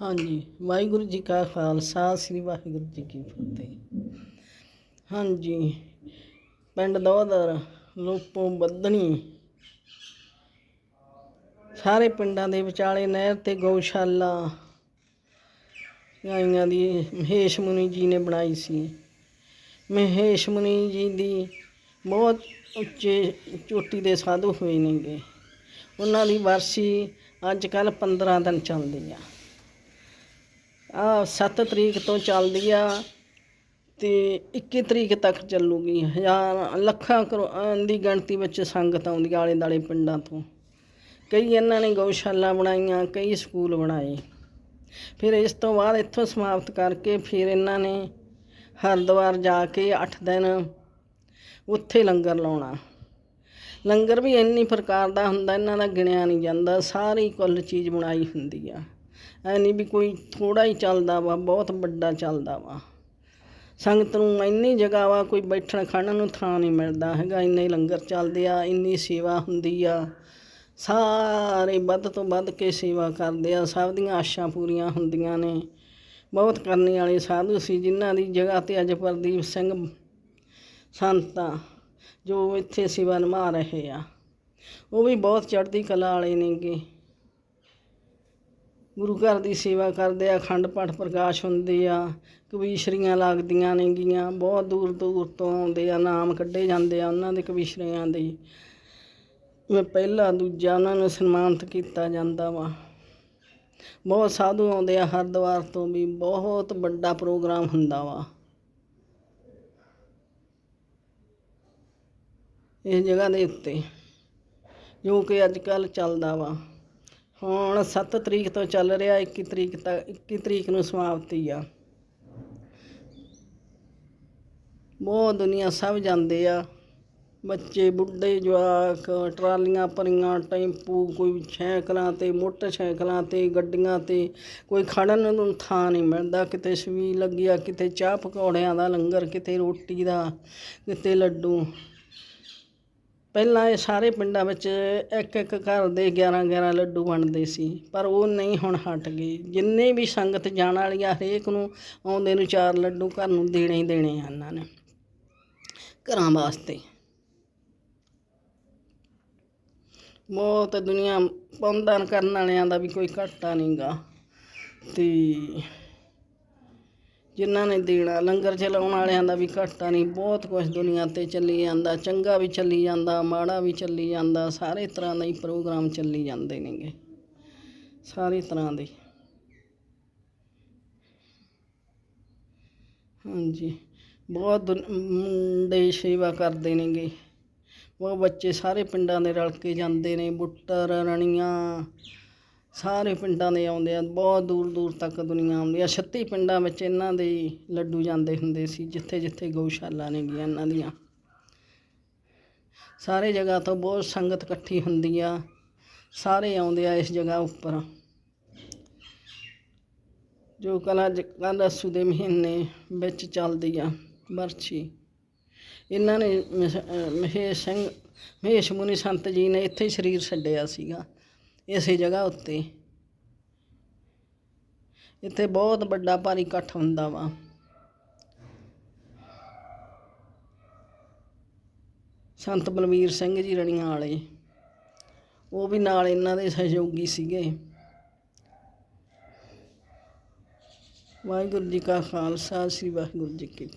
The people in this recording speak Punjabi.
ਹਾਂਜੀ, ਵਾਹਿਗੁਰੂ ਜੀ ਕਾ ਖਾਲਸਾ, ਸ੍ਰੀ ਵਾਹਿਗੁਰੂ ਜੀ ਕੀ ਫਤਿਹ। ਹਾਂਜੀ, ਪਿੰਡ ਦੋਦਰ ਲੋਪੋ ਬੱਦਣੀ ਸਾਰੇ ਪਿੰਡਾਂ ਦੇ ਵਿਚਾਲੇ ਨਹਿਰ ਤੇ ਗਊਸ਼ਾਲਾ। ਗਾਈਆਂ ਦੀ ਮਹੇਸ਼ ਮੁਨੀ ਜੀ ਨੇ ਬਣਾਈ ਸੀ। ਮਹੇਸ਼ ਮੁਨੀ ਜੀ ਦੀ ਬਹੁਤ ਉੱਚੇ ਚੋਟੀ ਦੇ ਸਾਧੂ ਹੋਏ ਨੇਗੇ। ਉਹਨਾਂ ਦੀ ਵਰਸੀ ਅੱਜ ਕੱਲ 15 ਦਿਨ ਚੱਲਦੀ ਆ। 7 ਤਰੀਕ ਤੋਂ ਚੱਲਦੀ ਆ ਤੇ 21 ਤਰੀਕ ਤੱਕ ਚੱਲੂਗੀ। ਹਜ਼ਾਰ, ਲੱਖਾਂ ਕਰੋ- ਦੀ ਗਿਣਤੀ ਵਿੱਚ ਸੰਗਤ ਆਉਂਦੀ ਆਲੇ ਦਾਲੇ ਪਿੰਡਾਂ ਤੋਂ। ਕਈ ਇਹਨਾਂ ਨੇ ਗਊਸ਼ਾਲਾ ਬਣਾਈਆਂ, ਕਈ ਸਕੂਲ ਬਣਾਏ। ਫਿਰ ਇਸ ਤੋਂ ਬਾਅਦ ਇੱਥੋਂ ਸਮਾਪਤ ਕਰਕੇ ਫਿਰ ਇਹਨਾਂ ਨੇ ਹਰਿਦੁਆਰ ਜਾ ਕੇ 8 ਦਿਨ ਉੱਥੇ ਲੰਗਰ ਲਾਉਣਾ। ਲੰਗਰ ਵੀ ਇੰਨੀ ਪ੍ਰਕਾਰ ਦਾ ਹੁੰਦਾ, ਇਹਨਾਂ ਦਾ ਗਿਣਿਆ ਨਹੀਂ ਜਾਂਦਾ, ਸਾਰੀ ਕੁੱਲ ਚੀਜ਼ ਬਣਾਈ ਹੁੰਦੀ ਆ। ਐ ਨਹੀਂ ਵੀ ਕੋਈ ਥੋੜਾ ਹੀ ਚੱਲਦਾ ਵਾ, ਬਹੁਤ ਵੱਡਾ ਚੱਲਦਾ ਵਾ। ਸੰਗਤ ਨੂੰ ਇੰਨੀ ਜਗ੍ਹਾ ਵਾ, ਕੋਈ ਬੈਠਣ ਖੜਨ ਨੂੰ ਥਾਂ ਨਹੀਂ ਮਿਲਦਾ ਹੈਗਾ। ਇੰਨੇ ਲੰਗਰ ਚੱਲਦੇ ਆ, ਇੰਨੀ ਸੇਵਾ ਹੁੰਦੀ ਆ। ਸਾਰੇ ਵੱਧ ਤੋਂ ਵੱਧ ਕੇ ਸੇਵਾ ਕਰਦੇ ਆ। ਸਭ ਦੀਆਂ ਆਸ਼ਾਂ ਪੂਰੀਆਂ ਹੁੰਦੀਆਂ ਨੇ। ਬਹੁਤ ਕਰਨੀ ਵਾਲੇ ਸਾਧੂ ਸੀ, ਜਿਨ੍ਹਾਂ ਦੀ ਜਗ੍ਹਾ ਤੇ ਅੱਜ ਪ੍ਰਦੀਪ ਸਿੰਘ ਸੰਤ ਆ, ਜੋ ਇੱਥੇ ਸੇਵਾ ਨਿਭਾ ਰਹੇ ਆ। ਉਹ ਵੀ ਬਹੁਤ ਚੜ੍ਹਦੀ ਕਲਾ ਵਾਲੇ ਨੇਗੇ। ਗੁਰੂ ਘਰ ਦੀ ਸੇਵਾ ਕਰਦੇ ਆ, ਅਖੰਡ ਪਾਠ ਪ੍ਰਕਾਸ਼ ਹੁੰਦੇ ਆ, ਕਵੀਸ਼ਰੀਆਂ ਲੱਗਦੀਆਂ ਨੇਗੀਆਂ, ਬਹੁਤ ਦੂਰ ਦੂਰ ਤੋਂ ਆਉਂਦੇ ਆ, ਨਾਮ ਕੱਢੇ ਜਾਂਦੇ ਆ ਉਹਨਾਂ ਦੇ ਕਵੀਸ਼ਰੀਆਂ ਦੇ। ਮੈਂ ਪਹਿਲਾ ਦੂਜਾ ਉਹਨਾਂ ਨੂੰ ਸਨਮਾਨਿਤ ਕੀਤਾ ਜਾਂਦਾ ਵਾ। ਬਹੁਤ ਸਾਧੂ ਆਉਂਦੇ ਆ ਹਰਿਦੁਆਰ ਤੋਂ ਵੀ, ਬਹੁਤ ਵੱਡਾ ਪ੍ਰੋਗਰਾਮ ਹੁੰਦਾ ਵਾ। ਇਹ ਜਗ੍ਹਾ ਦੇ ਉੱਤੇ, ਜੋ ਕਿ ਅੱਜ ਕੱਲ ਚੱਲਦਾ ਵਾ। ਹੁਣ 7 ਤਰੀਕ ਤੋਂ ਚੱਲ ਰਿਹਾ 21 ਤਰੀਕ ਤੱਕ 21 ਤਰੀਕ ਨੂੰ ਸਮਾਪਤੀ ਆ। ਬਹੁਤ ਦੁਨੀਆ ਸਭ ਜਾਂਦੇ ਆ। ਬੱਚੇ, ਬੁੱਢੇ, ਜਵਾਕ, ਟਰਾਲੀਆਂ ਭਰੀਆਂ, ਟੈਂਪੂ, ਕੋਈ ਸਾਈਕਲਾਂ ਤੇ, ਮੋਟਰਸਾਈਕਲਾਂ ਤੇ, ਗੱਡੀਆਂ ਤੇ, ਕੋਈ ਖੜਨ ਨੂੰ ਥਾਂ ਨਹੀਂ ਮਿਲਦਾ। ਕਿਤੇ ਸਵੀ ਲੱਗਿਆ ਕਿਤੇ ਚਾਹ ਪਕੌੜਿਆਂ ਦਾ ਲੰਗਰ, ਕਿਤੇ ਰੋਟੀ ਦਾ, ਕਿਤੇ ਲੱਡੂ। ਪਹਿਲਾਂ ਇਹ ਸਾਰੇ ਪਿੰਡਾਂ ਵਿੱਚ ਇੱਕ ਇੱਕ ਘਰ ਦੇ 11 11 ਲੱਡੂ ਬਣਦੇ ਸੀ, ਪਰ ਉਹ ਨਹੀਂ ਹੁਣ ਹਟ ਗਏ। ਜਿੰਨੇ ਵੀ ਸੰਗਤ ਜਾਣ ਵਾਲੀ ਆ ਹਰੇਕ ਨੂੰ ਆਉਂਦੇ ਨੂੰ ਚਾਰ ਲੱਡੂ ਘਰ ਨੂੰ ਦੇਣੇ ਹੀ ਦੇਣੇ ਆ ਇਹਨਾਂ ਨੇ ਘਰਾਂ ਵਾਸਤੇ। ਬਹੁਤ ਦੁਨੀਆ ਪੌਂਦਾਨ ਕਰਨ ਵਾਲਿਆਂ ਦਾ ਵੀ ਕੋਈ ਘਾਟਾ ਨਹੀਂਗਾ ਤੇ ਜਿਨ੍ਹਾਂ ਨੇ ਦੇਣਾ, ਲੰਗਰ ਚਲਾਉਣ ਵਾਲਿਆਂ ਦਾ ਵੀ ਘਾਟਾ ਨਹੀਂ, ਬਹੁਤ ਕੁਝ ਦੁਨੀਆ ਤੇ ਚੱਲੀ ਜਾਂਦਾ, ਚੰਗਾ ਵੀ ਚੱਲੀ ਜਾਂਦਾ, ਮਾੜਾ ਵੀ ਚੱਲੀ ਜਾਂਦਾ, ਸਾਰੇ ਤਰ੍ਹਾਂ ਦੇ ਹੀ ਪ੍ਰੋਗਰਾਮ ਚੱਲੀ ਜਾਂਦੇ ਨੇਗੇ, ਸਾਰੇ ਤਰ੍ਹਾਂ ਦੇ। ਹਾਂਜੀ, ਬਹੁਤ ਦੁਨ- ਮੁੰਡੇ ਸੇਵਾ ਕਰਦੇ ਨੇਗੇ ਉਹ ਬੱਚੇ ਸਾਰੇ ਪਿੰਡਾਂ ਦੇ ਰਲ ਕੇ ਜਾਂਦੇ ਨੇ ਬੁੱਟਰ ਰਣੀਆਂ ਸਾਰੇ ਪਿੰਡਾਂ ਦੇ ਆਉਂਦੇ ਆ, ਬਹੁਤ ਦੂਰ ਦੂਰ ਤੱਕ ਦੁਨੀਆ ਆਉਂਦੀ ਆ। 36 ਪਿੰਡਾਂ ਵਿੱਚ ਇਹਨਾਂ ਦੇ ਲੱਡੂ ਜਾਂਦੇ ਹੁੰਦੇ ਸੀ, ਜਿੱਥੇ ਜਿੱਥੇ ਗਊਸ਼ਾਲਾ ਨੇ ਗੀਆਂ ਇਹਨਾਂ ਦੀਆਂ। ਸਾਰੇ ਜਗ੍ਹਾ ਤੋਂ ਬਹੁਤ ਸੰਗਤ ਇਕੱਠੀ ਹੁੰਦੀ ਆ, ਸਾਰੇ ਆਉਂਦੇ ਆ ਇਸ ਜਗ੍ਹਾ ਉੱਪਰ। ਜੋ ਕਲਾ ਕੱਲ੍ਹ ਅੱਸੂ ਦੇ ਮਹੀਨੇ ਵਿੱਚ ਚੱਲਦੀ ਆ ਵਰਛੀ ਇਹਨਾਂ ਨੇ ਮਹ- ਮਹੇਸ਼ ਸਿੰਘ, ਮਹੇਸ਼ ਮੁਨੀ ਸੰਤ ਜੀ ਨੇ ਇੱਥੇ ਹੀ ਸਰੀਰ ਛੱਡਿਆ ਸੀਗਾ। ਇਸੇ ਜਗ੍ਹਾ ਉੱਤੇ। ਇੱਥੇ ਬਹੁਤ ਵੱਡਾ ਭਾਰੀ ਇਕੱਠ ਹੁੰਦਾ ਵਾ। ਸੰਤ ਬਲਵੀਰ ਸਿੰਘ ਜੀ ਰਣੀਆਂ ਵਾਲੇ। ਉਹ ਵੀ ਨਾਲ ਇਹਨਾਂ ਦੇ ਸਹਿਯੋਗੀ ਸੀਗੇ। ਵਾਹਿਗੁਰੂ ਜੀ ਕਾ ਖਾਲਸਾ, ਸ੍ਰੀ ਵਾਹਿਗੁਰੂ ਜੀ ਕੀ ਫਤਿਹ।